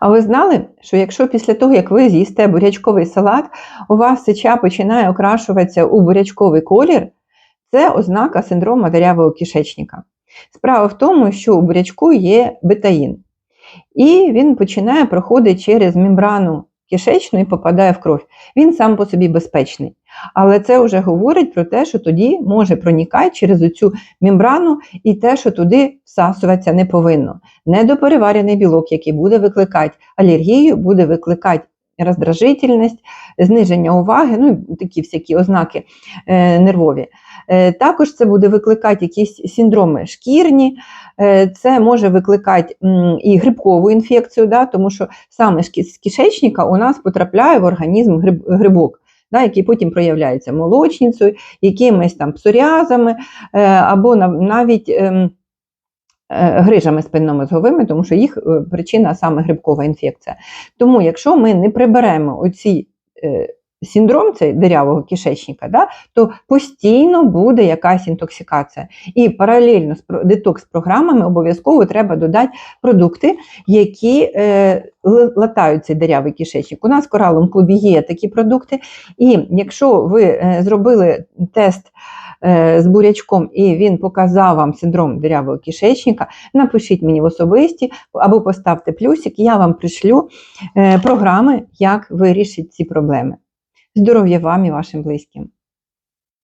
А ви знали, що якщо після того, як ви з'їсте бурячковий салат, у вас сеча починає окрашуватися у бурячковий колір, це ознака синдрому дарявого кишечника. Справа в тому, що у бурячку є бетаїн, і він починає проходити через мембрану кишечну і попадає в кров. Він сам по собі безпечний. Але це вже говорить про те, що тоді може проникати через цю мембрану і те, що туди всасуватися не повинно. Недопереварений білок, який буде викликати алергію, буде викликати роздражительність, зниження уваги, ну і такі всякі ознаки е, нервові. Е, також це буде викликати якісь синдроми шкірні, е, це може викликати і грибкову інфекцію, да, тому що саме з кишечника у нас потрапляє в організм гриб, грибок. Да, який потім проявляється молочницею, якимись там псоріазами е, або навіть ем, грижами спинномозговими, тому що їх причина саме грибкова інфекція. Тому, якщо ми не приберемо оці синдром цей дирявого кишечника, да, то постійно буде якась інтоксикація. І паралельно з про- детокс-програмами обов'язково треба додати продукти, які е, латають цей дирявий кишечник. У нас в коралом клубі є такі продукти. І якщо ви е, зробили тест е, з бурячком і він показав вам синдром дирявого кишечника, напишіть мені в особисті або поставте плюсик, я вам пришлю е, програми, як вирішити ці проблеми. Здоров'я вам і вашим близьким!